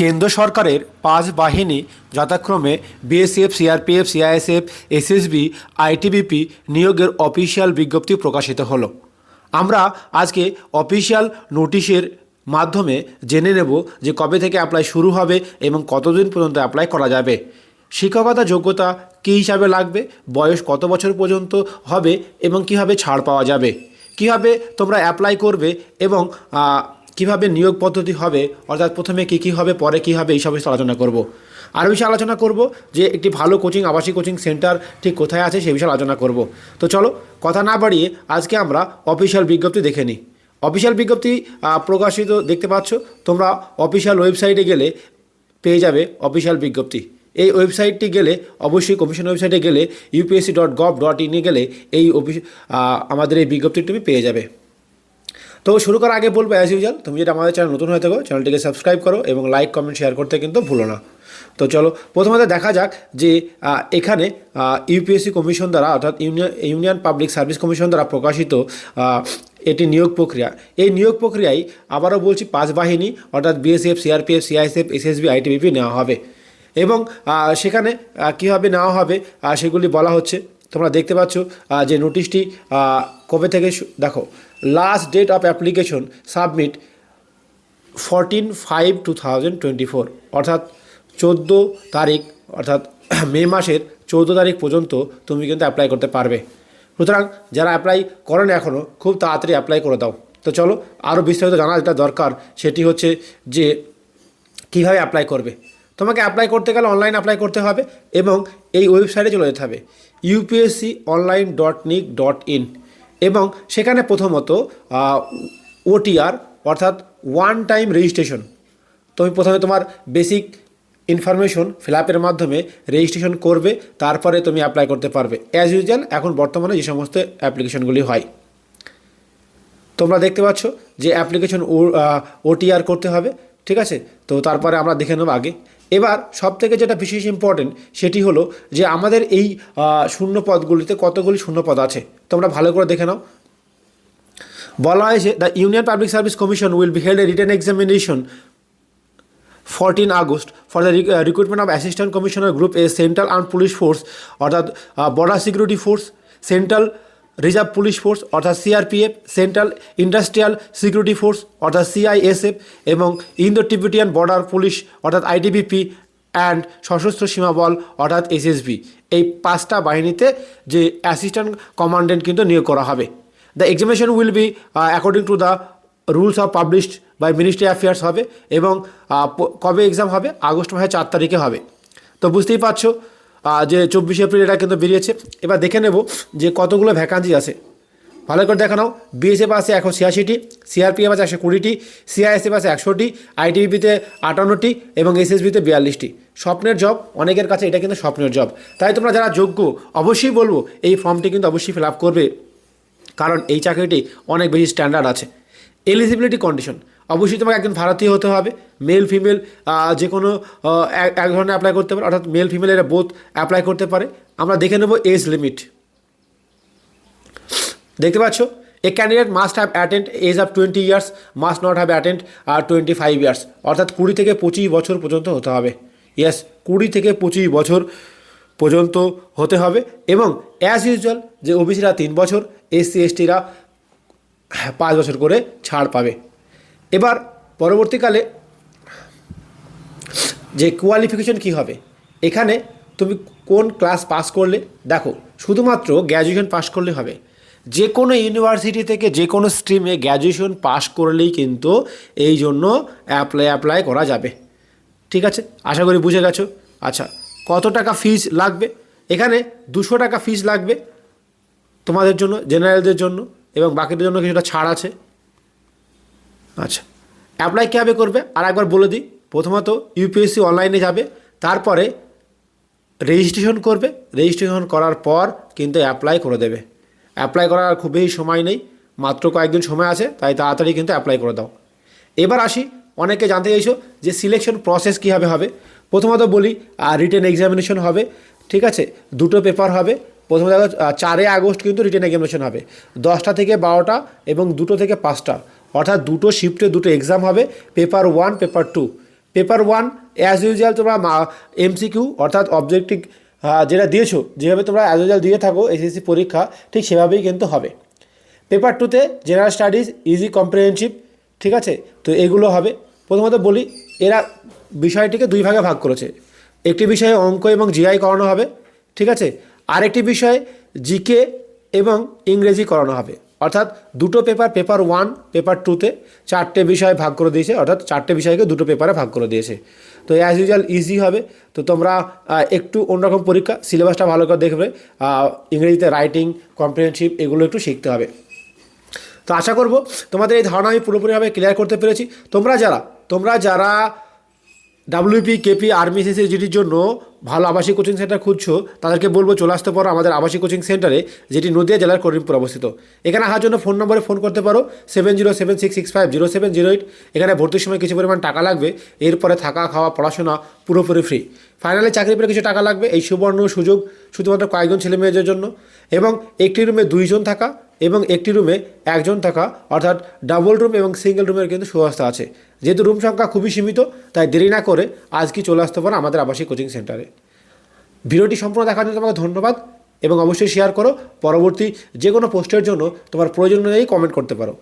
কেন্দ্র সরকারের পাঁচ বাহিনী যথাক্রমে BSF, CRPF, CISF, SSB, ITBP নিয়োগের অফিসিয়াল বিজ্ঞপ্তি প্রকাশিত হলো। আমরা আজকে অফিসিয়াল নোটিশের মাধ্যমে জেনে নেব যে কবে থেকে অ্যাপ্লাই শুরু হবে এবং কতদিন পর্যন্ত অ্যাপ্লাই করা যাবে। শিক্ষকতা যোগ্যতা কী হিসাবে লাগবে, বয়স কত বছর পর্যন্ত হবে এবং কীভাবে ছাড় পাওয়া যাবে, কীভাবে তোমরা অ্যাপ্লাই করবে এবং কীভাবে নিয়োগ পদ্ধতি হবে, অর্থাৎ প্রথমে কী কী হবে, পরে কী হবে, এইসব বিষয়ে আলোচনা করব। আরও বিষয়ে আলোচনা করব যে একটি ভালো কোচিং, আবাসিক কোচিং সেন্টার ঠিক কোথায় আছে, সেই বিষয়ে আলোচনা করব। তো চলো, কথা না বাড়িয়ে আজকে আমরা অফিসিয়াল বিজ্ঞপ্তি দেখে নিই। অফিসিয়াল বিজ্ঞপ্তি প্রকাশিত দেখতে পাচ্ছ, তোমরা অফিসিয়াল ওয়েবসাইটে গেলে পেয়ে যাবে অফিসিয়াল বিজ্ঞপ্তি। এই ওয়েবসাইটটি গেলে অবশ্যই কমিশন ওয়েবসাইটে গেলে ইউপিএসসি ডট গভ ডট ইনে গেলে এই অফিস আমাদের এই বিজ্ঞপ্তিটি তুমি পেয়ে যাবে। তো শুরু করার আগে বলব অ্যাজ ইউজাল তুমি যদি আমাদের চ্যানেল নতুন হয়ে থাকো চ্যানেলটিকে সাবস্ক্রাইব করো এবং লাইক কমেন্ট শেয়ার করতে কিন্তু ভুলো না। তো চলো, প্রথমত দেখা যাক যে এখানে ইউপিএসসি কমিশন দ্বারা, অর্থাৎ union union public service commission দ্বারা প্রকাশিত এটি নিয়োগ প্রক্রিয়া। এই নিয়োগ প্রক্রিয়ায় আবারও বলছি পাঁচ বাহিনী, অর্থাৎ BSF CRPF CISF SSB ITBP নেওয়া হবে। এবং সেখানে কীভাবে নেওয়া হবে সেগুলি বলা হচ্ছে তোমরা দেখতে পাচ্ছ যে নোটিশটি কবে থেকে দেখো last date of application submit fourteen five two thousand twenty four অর্থাৎ চোদ্দ তারিখ, অর্থাৎ মে মাসের চৌদ্দ তারিখ পর্যন্ত তুমি কিন্তু অ্যাপ্লাই করতে পারবে। সুতরাং যারা অ্যাপ্লাই করেন এখনও খুব তাড়াতাড়ি অ্যাপ্লাই করে দাও। তো চলো আরও বিস্তারিত জানা যেটা দরকার, সেটি হচ্ছে যে কীভাবে অ্যাপ্লাই করবে। তোমাকে অ্যাপ্লাই করতে গেলে অনলাইন অ্যাপ্লাই করতে হবে এবং এই ওয়েবসাইটে চলে যেতে হবে UPSC online dot nic dot in এবং সেখানে প্রথমত ওটিআর অর্থাৎ ওয়ান টাইম রেজিস্ট্রেশন তুমি প্রথমে তোমার বেসিক ইনফরমেশন ফিল আপের মাধ্যমে রেজিস্ট্রেশন করবে, তারপরে তুমি অ্যাপ্লাই করতে পারবে। অ্যাজ ইউজুয়াল এখন বর্তমানে যে সমস্ত অ্যাপ্লিকেশনগুলি হয়। তোমরা দেখতে পাচ্ছ যে অ্যাপ্লিকেশন ওটিআর করতে হবে, ঠিক আছে? তো তারপরে আমরা দেখে নেব আগে। এবার সব থেকে যেটা বিশেষ ইম্পর্টেন্ট সেটি হলো যে আমাদের এই শূন্য পদগুলিতে কতগুলি শূন্য পদ আছে? তোমরা ভালো করে দেখে নাও। বলা হয়েছে the union public service commission will be held a written examination 14 August for the recruitment of assistant commissioner group A central arm police force অর্থাৎ border security force central reserve police force, অর্থাৎ CRPF, central industrial security force, অর্থাৎ CISF এবং Indo Tibetan border police, অর্থাৎ ITBP and Sashastra Seema বল, অর্থাৎ SSB. এই পাঁচটা বাহিনীতে যে অ্যাসিস্ট্যান্ট কমান্ডেন্ট কিন্তু নিয়োগ করা হবে। The examination will be according to the rules of published by ministry affairs হবে এবং কবে এক্সাম হবে? আগস্ট মাসের চার তারিখে হবে। তো বুঝতেই পারছ যে চব্বিশে এপ্রিল এটা কিন্তু বেরিয়েছে। এবার দেখে নেব যে কতগুলো ভ্যাকান্সি আছে। ভালো করে দেখা নাও। বিএসএফ আছে একশো ছিয়াশিটি সিআরপিএফ আছে একশো কুড়িটি সিআইএসএফ আছে একশোটি আইটিবিতে আটান্নটি এবং এসএসবিতে বিয়াল্লিশটি। স্বপ্নের জব অনেকের কাছে এটা কিন্তু স্বপ্নের জব তাই তোমরা যারা যোগ্য, অবশ্যই বলব, এই ফর্মটি কিন্তু অবশ্যই ফিল আপ করবে। কারণ এই চাকরিটি অনেক বেশি স্ট্যান্ডার্ড আছে। এলিজিবিলিটি কন্ডিশন অবশ্যই তোমাকে একজন ভারতীয় হতে হবে মেল ফিমেল যে কোনো এক ধরনের অ্যাপ্লাই করতে পারে, অর্থাৎ মেল ফিমেল এরা বোথ অ্যাপ্লাই করতে পারে। আমরা দেখে নেব এজ লিমিট দেখতে পাচ্ছ? A candidate must have attend age of twenty years must not have attend R twenty five years অর্থাৎ কুড়ি থেকে পঁচিশ বছর পর্যন্ত হতে হবে। ইয়েস কুড়ি থেকে পঁচিশ বছর পর্যন্ত হতে হবে এবং অ্যাজ ইউজুয়াল যে ওবিসিরা তিন বছর এসসি এসটিরা পাঁচ বছর করে ছাড় পাবে। এবার পরবর্তীকালে যে কোয়ালিফিকেশন কি হবে? এখানে তুমি কোন ক্লাস পাস করলে? দেখো, শুধুমাত্র গ্র্যাজুয়েশন পাস করলে হবে। যে কোনো ইউনিভার্সিটি থেকে যে কোনো স্ট্রিমে গ্র্যাজুয়েশন পাস করলেই কিন্তু এই জন্য অ্যাপ্লাই অ্যাপ্লাই করা যাবে। ঠিক আছে? আশা করি বুঝে গেছো? আচ্ছা কত টাকা ফিজ লাগবে? এখানে দুশো টাকা ফিজ লাগবে তোমাদের জন্য জেনারেলদের জন্য, এবং বাকিদের জন্য কিছুটা ছাড় আছে। আচ্ছা। অ্যাপ্লাই কীভাবে করবে? আর একবার বলে দিই। প্রথমত ইউপিএসসি অনলাইনে যাবে। তারপরে রেজিস্ট্রেশন করবে। রেজিস্ট্রেশন করার পর কিন্তু অ্যাপ্লাই করে দেবে। অ্যাপ্লাই করার খুব বেশি সময় নেই। মাত্র কয়েকদিন সময় আছে, তাই তাড়াতাড়ি কিন্তু অ্যাপ্লাই করে দাও। এবার আসি, অনেকে জানতে চাইছো যে সিলেকশন প্রসেস কীভাবে হবে? প্রথমত বলি রিটেন এক্সামিনেশন হবে, ঠিক আছে? দুটো পেপার হবে। প্রথমে চারে আগস্ট কিন্তু রিটেন এক্সামিনেশন হবে। দশটা থেকে বারোটা এবং দুটো থেকে পাঁচটা। অর্থাৎ দুটো শিফটে দুটো এক্সাম হবে paper one paper two paper one as usual তোমরা এমসিকিউ অর্থাৎ অবজেক্টিভ যেটা দিয়েছ, যেভাবে তোমরা অ্যাজ ইউজুয়াল দিয়ে থাকো এসএসসি পরীক্ষা, ঠিক সেভাবেই কিন্তু হবে। পেপার টুতে জেনারেল স্টাডিজ ইজি কম্প্রিহেনসিভ ঠিক আছে? তো এগুলো হবে। প্রথমত বলি, এরা বিষয়টিকে দুই ভাগে ভাগ করেছে। একটি বিষয়ে অঙ্ক এবং জিআই করানো হবে, ঠিক আছে? আরেকটি বিষয়ে জিকে এবং ইংরেজি করানো হবে। অর্থাৎ দুটো পেপার পেপার ওয়ান পেপার টুতে চারটে বিষয় ভাগ করে দিয়েছে, অর্থাৎ চারটে বিষয়কে দুটো পেপারে ভাগ করে দিয়েছে। তো অ্যাজ ইউজুয়াল ইজি হবে। তো তোমরা একটু অন্যরকম পরীক্ষা সিলেবাসটা ভালো করে দেখবে ইংরেজিতে রাইটিং কম্প্রিহেনসিভ এগুলো একটু শিখতে হবে। তো আশা করব তোমাদের এই ধারণা আমি পুরোপুরিভাবে ক্লিয়ার করতে পেরেছি। তোমরা যারা তোমরা যারা ডাব্লিউপি কেপি আর্মি জিটির জন্য ভালো আবাসিক কোচিং সেন্টার খুঁজছো, তাদেরকে বলব চলে আসতে পারো আমাদের আবাসিক কোচিং সেন্টারে যেটি নদিয়া জেলার করিমপুর অবস্থিত। এখানে আসার জন্য ফোন নম্বরে ফোন করতে পারো seven zero seven six six five zero seven zero eight এখানে ভর্তির সময় কিছু পরিমাণ টাকা লাগবে, এরপরে থাকা, খাওয়া, পড়াশোনা পুরোপুরি ফ্রি ফাইনালি চাকরি পেলে কিছু টাকা লাগবে, এই সুবর্ণ সুযোগ শুধুমাত্র কয়েকজন ছেলে মেয়েদের জন্য। এবং একটি রুমে দুইজন থাকা এবং একটি রুমে একজন থাকা, অর্থাৎ ডাবল রুম এবং সিঙ্গেল রুমের কিন্তু সুব্যবস্থা আছে। যেহেতু রুম সংখ্যা খুবই সীমিত, তাই দেরি না করে আজকে চলে আসতে পারো আমাদের আবাসিক কোচিং সেন্টারে। ভিডিওটি সম্পূর্ণ দেখার জন্য তোমাকে ধন্যবাদ এবং অবশ্যই শেয়ার করো। পরবর্তী যে কোনো পোস্টের জন্য তোমার প্রয়োজন অনুযায়ী কমেন্ট করতে পারো।